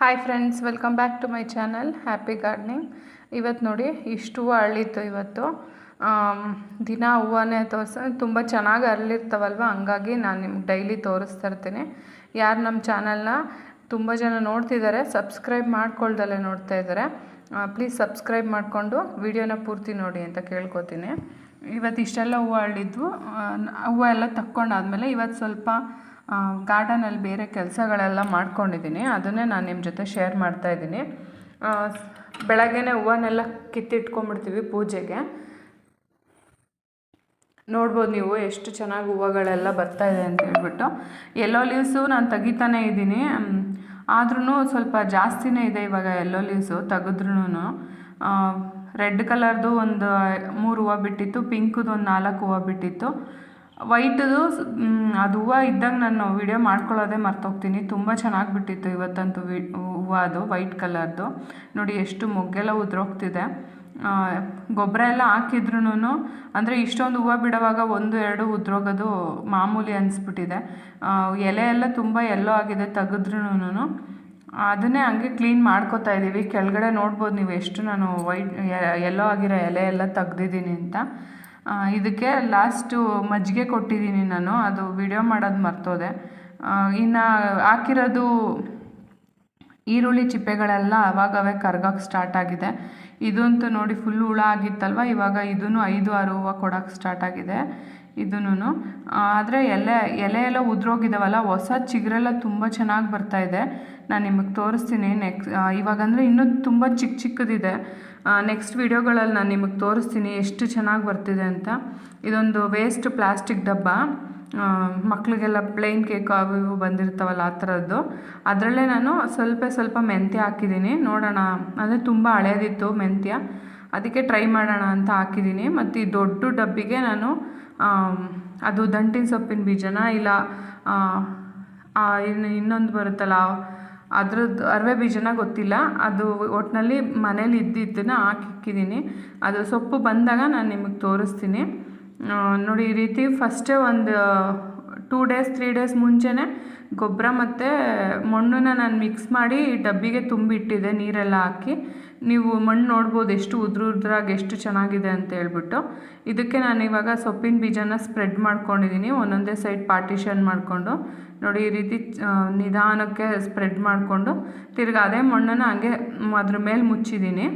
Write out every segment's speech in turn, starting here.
Hi friends welcome back to my channel happy gardening ಇವತ್ತು ನೋಡಿ ಇಷ್ಟು ಹೂವು ಅರಳಿತ್ತು ಇವತ್ತು ದಿನ ಹೂವನ್ನೇ ತೋರಿಸ ತುಂಬ ಚೆನ್ನಾಗಿ ಅರಳಿರ್ತಾವಲ್ವ ಹಂಗಾಗಿ ನಾನು ನಿಮ್ಗೆ ಡೈಲಿ ತೋರಿಸ್ತಾ ಇರ್ತೀನಿ. ಯಾರು ನಮ್ಮ ಚಾನಲ್ನ ತುಂಬ ಜನ ನೋಡ್ತಿದ್ದಾರೆ ಸಬ್ಸ್ಕ್ರೈಬ್ ಮಾಡ್ಕೊಳ್ದಲ್ಲೇ ನೋಡ್ತಾ ಇದ್ದಾರೆ ಪ್ಲೀಸ್ ಸಬ್ಸ್ಕ್ರೈಬ್ ಮಾಡಿಕೊಂಡು ವಿಡಿಯೋನ ಪೂರ್ತಿ ನೋಡಿ ಅಂತ ಕೇಳ್ಕೊತೀನಿ. ಇವತ್ತು ಇಷ್ಟೆಲ್ಲ ಹೂವು ಅರಳಿದ್ವು ಹೂವು ಎಲ್ಲ ತಕ್ಕೊಂಡಾದಮೇಲೆ ಇವತ್ತು ಸ್ವಲ್ಪ ಗಾರ್ಡನಲ್ಲಿ ಬೇರೆ ಕೆಲಸಗಳೆಲ್ಲ ಮಾಡ್ಕೊಂಡಿದ್ದೀನಿ. ಅದನ್ನೇ ನಾನು ನಿಮ್ಮ ಜೊತೆ ಶೇರ್ ಮಾಡ್ತಾ ಇದ್ದೀನಿ. ಬೆಳಗ್ಗೆನೇ ಹೂವನ್ನೆಲ್ಲ ಕಿತ್ತಿಟ್ಕೊಂಡ್ಬಿಡ್ತೀವಿ ಪೂಜೆಗೆ. ನೋಡ್ಬೋದು ನೀವು ಎಷ್ಟು ಚೆನ್ನಾಗಿ ಹೂವುಗಳೆಲ್ಲ ಬರ್ತಾ ಇದೆ ಅಂತ ಹೇಳ್ಬಿಟ್ಟು. ಎಲ್ಲೋ ಲೀವ್ಸು ನಾನು ತೆಗಿತಾನೇ ಇದ್ದೀನಿ. ಆದ್ರೂ ಸ್ವಲ್ಪ ಜಾಸ್ತಿನೇ ಇದೆ ಇವಾಗ ಎಲ್ಲೋ ಲೀವ್ಸು ತೆಗೆದ್ರೂ ರೆಡ್ ಕಲರ್ದು ಒಂದು ಮೂರು ಹೂವು ಬಿಟ್ಟಿತ್ತು ಪಿಂಕ್ದು ಒಂದು ನಾಲ್ಕು ಹೂವು ಬಿಟ್ಟಿತ್ತು. ವೈಟದು ಅದು ಹೂವು ಇದ್ದಂಗೆ ನಾನು ವಿಡಿಯೋ ಮಾಡ್ಕೊಳ್ಳೋದೇ ಮರ್ತೋಗ್ತೀನಿ. ತುಂಬ ಚೆನ್ನಾಗಿ ಬಿಟ್ಟಿತ್ತು ಇವತ್ತಂತೂ ವಿ, ಹೂವು ಅದು, ವೈಟ್ ಕಲರ್ದು. ನೋಡಿ ಎಷ್ಟು ಮೊಗ್ಗೆಲ್ಲ ಉದುರೋಗ್ತಿದೆ. ಗೊಬ್ಬರ ಎಲ್ಲ ಹಾಕಿದ್ರೂ ಅಂದರೆ ಇಷ್ಟೊಂದು ಹೂವು ಬಿಡುವಾಗ ಒಂದು, ಎರಡು ಉದ್ರೋಗೋದು ಮಾಮೂಲಿ ಅನಿಸ್ಬಿಟ್ಟಿದೆ. ಎಲೆ ಎಲ್ಲ ತುಂಬ ಎಲ್ಲೋ ಆಗಿದೆ ತೆಗೆದ್ರೂ ಅದನ್ನೇ ಹಂಗೆ ಕ್ಲೀನ್ ಮಾಡ್ಕೋತಾ ಇದ್ದೀವಿ ಕೆಳಗಡೆ ನೋಡ್ಬೋದು ನೀವು ಎಷ್ಟು ನಾನು ವೈಟ್ ಎಲ್ಲೋ ಆಗಿರೋ ಎಲೆ ಎಲ್ಲ ತೆಗ್ದಿದ್ದೀನಿ ಅಂತ. ಇದಕ್ಕೆ ಲಾಸ್ಟು ಮಜ್ಜಿಗೆ ಕೊಟ್ಟಿದ್ದೀನಿ ನಾನು. ಅದು ವಿಡಿಯೋ ಮಾಡೋದು ಮರ್ತೋದೆ. ಇನ್ನು ಹಾಕಿರೋದು ಈರುಳ್ಳಿ ಚಿಪ್ಪೆಗಳೆಲ್ಲ ಅವಾಗವೇ ಕರ್ಗೋಕ್ಕೆ ಸ್ಟಾರ್ಟ್ ಆಗಿದೆ. ಇದಂತೂ ನೋಡಿ ಫುಲ್ ಹುಳ ಆಗಿತ್ತಲ್ವ? ಇವಾಗ ಇದೂ ಐದು ಆರು ಹೂವು ಕೊಡೋಕ್ಕೆ ಸ್ಟಾರ್ಟ್ ಆಗಿದೆ ಇದೂ ಆದರೆ ಎಲೆ ಎಲೆ ಎಲ್ಲ ಉದುರೋಗಿದ್ದಾವಲ್ಲ ಹೊಸ ಚಿಗುರೆಲ್ಲ ತುಂಬ ಚೆನ್ನಾಗಿ ಬರ್ತಾ ಇದೆ. ನಾನು ನಿಮಗೆ ತೋರಿಸ್ತೀನಿ ನೆಕ್ಸ್ಟ್ ಇವಾಗಂದರೆ ಇನ್ನೂ ತುಂಬ ಚಿಕ್ಕ ಚಿಕ್ಕದಿದೆ. ನೆಕ್ಸ್ಟ್ ವಿಡಿಯೋಗಳಲ್ಲಿ ನಾನು ನಿಮಗೆ ತೋರಿಸ್ತೀನಿ ಎಷ್ಟು ಚೆನ್ನಾಗಿ ಬರ್ತಿದೆ ಅಂತ. ಇದೊಂದು ವೇಸ್ಟ್ ಪ್ಲಾಸ್ಟಿಕ್ ಡಬ್ಬ. ಮಕ್ಕಳಿಗೆಲ್ಲ ಪ್ಲೇನ್ ಕೇಕ್ ಅವು ಇವು ಬಂದಿರ್ತಾವಲ್ಲ ಆ ಥರದ್ದು. ಅದರಲ್ಲೇ ನಾನು ಸ್ವಲ್ಪ ಸ್ವಲ್ಪ ಮೆಂತ್ಯ ಹಾಕಿದ್ದೀನಿ. ನೋಡೋಣ. ಅಂದರೆ ತುಂಬ ಹಳೇದಿತ್ತು ಮೆಂತ್ಯ. ಅದಕ್ಕೆ ಟ್ರೈ ಮಾಡೋಣ ಅಂತ ಹಾಕಿದ್ದೀನಿ. ಮತ್ತು ಈ ದೊಡ್ಡ ಡಬ್ಬಿಗೆ ನಾನು ಅದು ದಂಟಿನ ಸೊಪ್ಪಿನ ಬೀಜನ? ಇಲ್ಲ ಇನ್ನೊಂದು ಬರುತ್ತಲ್ಲ ಅದ್ರದ್ದು ಅರವೆ ಬೀಜನ ಗೊತ್ತಿಲ್ಲ. ಅದು ಒಟ್ಟಿನಲ್ಲಿ ಮನೇಲಿ ಇದ್ದಿದ್ದನ್ನು ಹಾಕಿಕ್ಕಿದ್ದೀನಿ ಅದು ಸೊಪ್ಪು ಬಂದಾಗ ನಾನು ನಿಮಗೆ ತೋರಿಸ್ತೀನಿ. ನೋಡಿ ಈ ರೀತಿ ಫಸ್ಟೇ ಒಂದು ಟೂ ಡೇಸ್ ತ್ರೀ ಡೇಸ್ ಮುಂಚೆನೇ ಗೊಬ್ಬರ ಮತ್ತು ಮಣ್ಣನ್ನ ನಾನು ಮಿಕ್ಸ್ ಮಾಡಿ ಡಬ್ಬಿಗೆ ತುಂಬಿಟ್ಟಿದ್ದೆ ನೀರೆಲ್ಲ ಹಾಕಿ. ನೀವು ಮಣ್ಣು ನೋಡ್ಬೋದು ಎಷ್ಟು ಉದ್ರ ಉದ್ರಾಗಿ ಎಷ್ಟು ಚೆನ್ನಾಗಿದೆ ಅಂತ ಹೇಳ್ಬಿಟ್ಟು. ಇದಕ್ಕೆ ನಾನು ಇವಾಗ ಸೊಪ್ಪಿನ ಬೀಜನ ಸ್ಪ್ರೆಡ್ ಮಾಡ್ಕೊಂಡಿದ್ದೀನಿ ಒಂದೊಂದೇ ಸೈಡ್ ಪಾರ್ಟಿಷನ್ ಮಾಡಿಕೊಂಡು. ನೋಡಿ, ಈ ರೀತಿ ನಿಧಾನಕ್ಕೆ ಸ್ಪ್ರೆಡ್ ಮಾಡಿಕೊಂಡು. ತಿರ್ಗಿ ಅದೇ ಮಣ್ಣನ್ನು ಹಂಗೆ ಅದ್ರ ಮೇಲೆ ಮುಚ್ಚಿದ್ದೀನಿ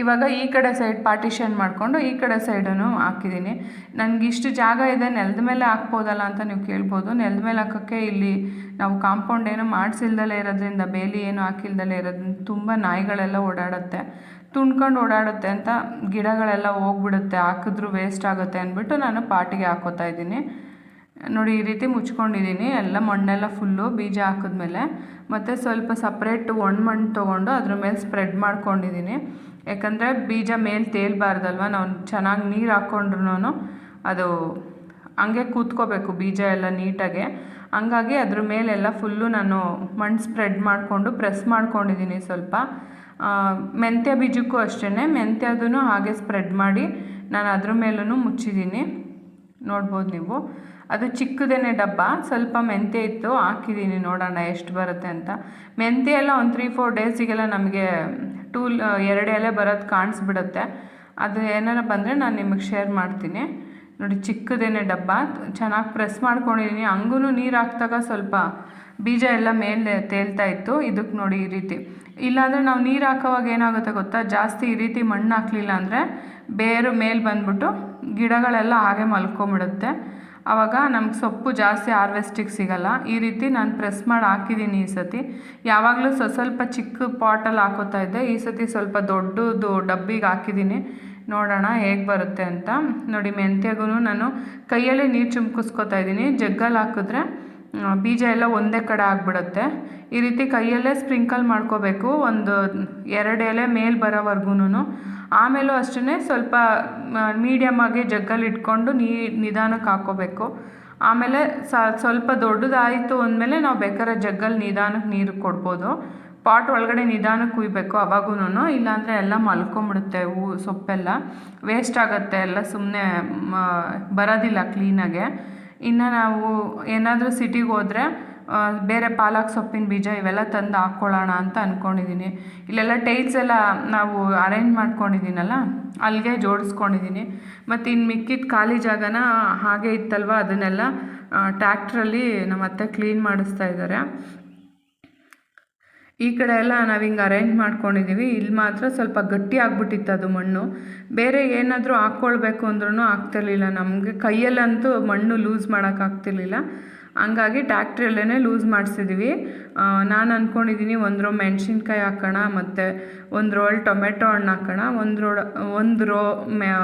ಇವಾಗ ಈ ಕಡೆ ಸೈಡ್ ಪಾರ್ಟಿಷನ್ ಮಾಡಿಕೊಂಡು ಈ ಕಡೆ ಸೈಡನ್ನು ಹಾಕಿದ್ದೀನಿ. ನನಗೆ ಇಷ್ಟು ಜಾಗ ಇದೆ, ನೆಲದ ಮೇಲೆ ಹಾಕ್ಬೋದಲ್ಲ ಅಂತ ನೀವು ಕೇಳ್ಬೋದು. ನೆಲದ ಮೇಲೆ ಹಾಕೋಕ್ಕೆ ಇಲ್ಲಿ ನಾವು ಕಾಂಪೌಂಡ್ ಏನು ಮಾಡಿಸಿಲ್ದಲೇ ಇರೋದ್ರಿಂದ, ಬೇಲಿ ಏನು ಹಾಕಿಲ್ದಲೇ ಇರೋದ್ರಿಂದ ತುಂಬ ನಾಯಿಗಳೆಲ್ಲ ಓಡಾಡುತ್ತೆ. ತುಂಡ್ಕೊಂಡು ಓಡಾಡುತ್ತೆ ಅಂತ ಗಿಡಗಳೆಲ್ಲ ಹೋಗ್ಬಿಡುತ್ತೆ. ಹಾಕಿದ್ರೂ ವೇಸ್ಟ್ ಆಗುತ್ತೆ ಅಂದ್ಬಿಟ್ಟು ನಾನು ಪಾಟಿಗೆ ಹಾಕೋತಾ ಇದ್ದೀನಿ. ನೋಡಿ, ಈ ರೀತಿ ಮುಚ್ಕೊಂಡಿದ್ದೀನಿ. ಎಲ್ಲ ಮಣ್ಣೆಲ್ಲ ಫುಲ್ಲು ಬೀಜ ಹಾಕಿದ್ಮೇಲೆ. ಮತ್ತು ಸ್ವಲ್ಪ ಸಪ್ರೇಟ್ ಒಣ ಮಣ್ಣು ತೊಗೊಂಡು ಅದ್ರ ಮೇಲೆ ಸ್ಪ್ರೆಡ್ ಮಾಡ್ಕೊಂಡಿದ್ದೀನಿ. ಯಾಕಂದರೆ ಬೀಜ ಮೇಲೆ ತೇಲ್ಬಾರ್ದಲ್ವ? ನಾವು ಚೆನ್ನಾಗಿ ನೀರು ಹಾಕ್ಕೊಂಡ್ರು ಅದು ಹಂಗೆ ಕೂತ್ಕೋಬೇಕು ಬೀಜ ಎಲ್ಲ ನೀಟಾಗೆ. ಹಂಗಾಗಿ ಅದ್ರ ಮೇಲೆಲ್ಲ ಫುಲ್ಲು ನಾನು ಮಣ್ಣು ಸ್ಪ್ರೆಡ್ ಮಾಡಿಕೊಂಡು ಪ್ರೆಸ್ ಮಾಡ್ಕೊಂಡಿದ್ದೀನಿ ಸ್ವಲ್ಪ. ಮೆಂತ್ಯ ಬೀಜಕ್ಕೂ ಅಷ್ಟೇ ಮೆಂತ್ಯದೂ ಹಾಗೆ ಸ್ಪ್ರೆಡ್ ಮಾಡಿ ನಾನು ಅದ್ರ ಮೇಲೂ ಮುಚ್ಚಿದ್ದೀನಿ ನೋಡ್ಬೋದು ನೀವು. ಅದು ಚಿಕ್ಕದೇನೆ ಡಬ್ಬ, ಸ್ವಲ್ಪ ಮೆಂತ್ಯ ಇತ್ತು ಹಾಕಿದ್ದೀನಿ ನೋಡೋಣ ಎಷ್ಟು ಬರುತ್ತೆ ಅಂತ. ಮೆಂತ್ಯ ಎಲ್ಲ ಒಂದು ತ್ರೀ ಫೋರ್ ಡೇಸಿಗೆಲ್ಲ ನಮಗೆ ಟೂಲ್ ಎರಡು ಎಲೆ ಬರೋದು ಕಾಣಿಸ್ಬಿಡುತ್ತೆ. ಅದು ಏನಾರ ಬಂದರೆ ನಾನು ನಿಮಗೆ ಶೇರ್ ಮಾಡ್ತೀನಿ. ನೋಡಿ, ಚಿಕ್ಕದೇನೆ ಡಬ್ಬ. ಚೆನ್ನಾಗಿ ಪ್ರೆಸ್ ಮಾಡ್ಕೊಂಡಿದ್ದೀನಿ ಹಂಗೂ ನೀರು ಹಾಕ್ದಾಗ ಸ್ವಲ್ಪ ಬೀಜ ಎಲ್ಲ ಮೇಲೆ ತೇಲ್ತಾ ಇತ್ತು. ಇದಕ್ಕೆ ನೋಡಿ ಈ ರೀತಿ. ಇಲ್ಲಾಂದರೆ ನಾವು ನೀರು ಹಾಕೋವಾಗ ಏನಾಗುತ್ತೆ ಗೊತ್ತಾ? ಜಾಸ್ತಿ ಈ ರೀತಿ ಮಣ್ಣು ಹಾಕಲಿಲ್ಲ ಅಂದರೆ ಬೇರು ಮೇಲೆ ಬಂದ್ಬಿಟ್ಟು ಗಿಡಗಳೆಲ್ಲ ಹಾಗೆ ಮಲ್ಕೊಂಬಿಡುತ್ತೆ. ಆವಾಗ ನಮ್ಗೆ ಸೊಪ್ಪು ಜಾಸ್ತಿ ಹಾರ್ವೆಸ್ಟಿಗೆ ಸಿಗಲ್ಲ. ಈ ರೀತಿ ನಾನು ಪ್ರೆಸ್ ಮಾಡಿ ಹಾಕಿದ್ದೀನಿ ಈ ಸತಿ. ಯಾವಾಗಲೂ ಸ್ವ ಸ್ವಲ್ಪ ಚಿಕ್ಕ ಪಾಟಲ್ಲಿ ಹಾಕೋತಾ ಇದ್ದೆ. ಈ ಸತಿ ಸ್ವಲ್ಪ ದೊಡ್ಡದು ಡಬ್ಬಿಗೆ ಹಾಕಿದ್ದೀನಿ ನೋಡೋಣ ಹೇಗೆ ಬರುತ್ತೆ ಅಂತ. ನೋಡಿ ಮೆಂತ್ಯಗೂ ನಾನು ಕೈಯಲ್ಲೇ ನೀರು ಚುಮ್ಕಿಸ್ಕೊತಾ ಇದ್ದೀನಿ. ಜಗ್ಗಲ್ಲಿ ಹಾಕಿದ್ರೆ ಬೀಜ ಎಲ್ಲ ಒಂದೇ ಕಡೆ ಆಗಿಬಿಡುತ್ತೆ. ಈ ರೀತಿ ಕೈಯಲ್ಲೇ ಸ್ಪ್ರಿಂಕಲ್ ಮಾಡ್ಕೋಬೇಕು, ಒಂದು ಎರಡು ಎಲೆ ಮೇಲೆ ಬರೋವರೆಗೂ ಆಮೇಲೂ ಅಷ್ಟೇ ಸ್ವಲ್ಪ ಮೀಡಿಯಮ್ ಆಗಿ ಜಗ್ಗಲ್ಲಿ ಇಟ್ಕೊಂಡು ನೀ, ನಿಧಾನಕ್ಕೆ ಹಾಕ್ಕೋಬೇಕು ಆಮೇಲೆ ಸ್ವಲ್ಪ ದೊಡ್ಡದಾಯಿತು ಅಂದಮೇಲೆ ನಾವು ಬೇಕಾದ್ರೆ ಜಗ್ಗಲ್ಲಿ ನಿಧಾನಕ್ಕೆ ನೀರು ಕೊಡ್ಬೋದು. ಪಾಟ್ ಒಳಗಡೆ ನಿಧಾನಕ್ಕೆ ಕುಯ್ಬೇಕು ಅವಾಗೂ ಇಲ್ಲಾಂದರೆ ಎಲ್ಲ ಮಲ್ಕೊಂಬಿಡುತ್ತೆ ಹೂ, ಸೊಪ್ಪೆಲ್ಲ. ವೇಸ್ಟ್ ಆಗುತ್ತೆ ಎಲ್ಲ ಸುಮ್ಮನೆ ಬರೋದಿಲ್ಲ ಕ್ಲೀನಾಗೆ ಇನ್ನು ನಾವು ಏನಾದರೂ ಸಿಟಿಗೆ ಹೋದರೆ ಬೇರೆ ಪಾಲಕ್ ಸೊಪ್ಪಿನ ಬೀಜ ಇವೆಲ್ಲ ತಂದು ಹಾಕ್ಕೊಳ್ಳೋಣ ಅಂತ ಅಂದ್ಕೊಂಡಿದ್ದೀನಿ ಇಲ್ಲೆಲ್ಲ ಟೈಲ್ಸ್ ಎಲ್ಲ ನಾವು ಅರೇಂಜ್ ಮಾಡ್ಕೊಂಡಿದ್ದೀನಲ್ಲ ಅಲ್ಲಿಗೆ ಜೋಡಿಸ್ಕೊಂಡಿದ್ದೀನಿ ಮತ್ತು ಇನ್ನು ಮಿಕ್ಕಿದ ಖಾಲಿ ಜಾಗನ ಹಾಗೆ ಇತ್ತಲ್ವ, ಅದನ್ನೆಲ್ಲ ಟ್ಯಾಕ್ಟ್ರಲ್ಲಿ ನಮ್ಮ ಅತ್ತೆ ಕ್ಲೀನ್ ಮಾಡಿಸ್ತಾ ಇದ್ದಾರೆ ಈ ಕಡೆ ಎಲ್ಲ ನಾವು ಹಿಂಗೆ ಅರೇಂಜ್ ಮಾಡ್ಕೊಂಡಿದ್ದೀವಿ ಇಲ್ಲಿ ಮಾತ್ರ ಸ್ವಲ್ಪ ಗಟ್ಟಿ ಆಗ್ಬಿಟ್ಟಿತ್ತು ಅದು ಮಣ್ಣು. ಬೇರೆ ಏನಾದರೂ ಹಾಕ್ಕೊಳ್ಬೇಕು ಅಂದ್ರೂ ಆಗ್ತಿರ್ಲಿಲ್ಲ. ನಮಗೆ ಕೈಯಲ್ಲಂತೂ ಮಣ್ಣು ಲೂಸ್ ಮಾಡೋಕ್ಕಾಗ್ತಿರ್ಲಿಲ್ಲ ಹಂಗಾಗಿ ಟ್ಯಾಕ್ಟ್ರಿಯಲ್ಲೇ ಲೂಸ್ ಮಾಡಿಸಿದ್ವಿ. ನಾನು ಅಂದ್ಕೊಂಡಿದ್ದೀನಿ ಒಂದು ರೋ ಮೆಣಸಿನ್ಕಾಯಿ ಹಾಕೋಣ, ಮತ್ತು ಒಂದು ರೋಲ್ ಟೊಮೆಟೊ ಹಣ್ಣು ಹಾಕೋಣ ಒಂದು ರೋ ಒಂದು ರೋ ಮ್ಯಾ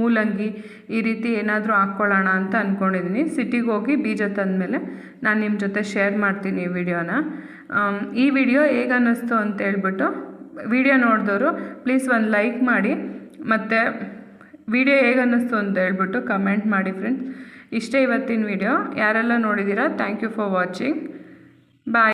ಮೂಲಂಗಿ ಈ ರೀತಿ ಏನಾದರೂ ಹಾಕ್ಕೊಳ್ಳೋಣ ಅಂತ ಅಂದ್ಕೊಂಡಿದ್ದೀನಿ ಸಿಟಿಗೆ ಹೋಗಿ ಬೀಜ ತಂದಮೇಲೆ ನಾನು ನಿಮ್ಮ ಜೊತೆ ಶೇರ್ ಮಾಡ್ತೀನಿ ಈ ವಿಡಿಯೋನ. ಈ ವಿಡಿಯೋ ಹೇಗೆ ಅನ್ನಿಸ್ತು ಅಂತ ಹೇಳ್ಬಿಟ್ಟು ವಿಡಿಯೋ ನೋಡಿದವರು ಪ್ಲೀಸ್ ಒಂದು ಲೈಕ್ ಮಾಡಿ, ಮತ್ತು ವಿಡಿಯೋ ಹೇಗೆ ಅನ್ನಿಸ್ತು ಅಂತ ಹೇಳ್ಬಿಟ್ಟು ಕಮೆಂಟ್ ಮಾಡಿ ಫ್ರೆಂಡ್ಸ್. ಇಷ್ಟೇ ಇವತ್ತಿನ ವಿಡಿಯೋ. ಯಾರೆಲ್ಲ ನೋಡಿದ್ದೀರಾ thank you for watching. Bye.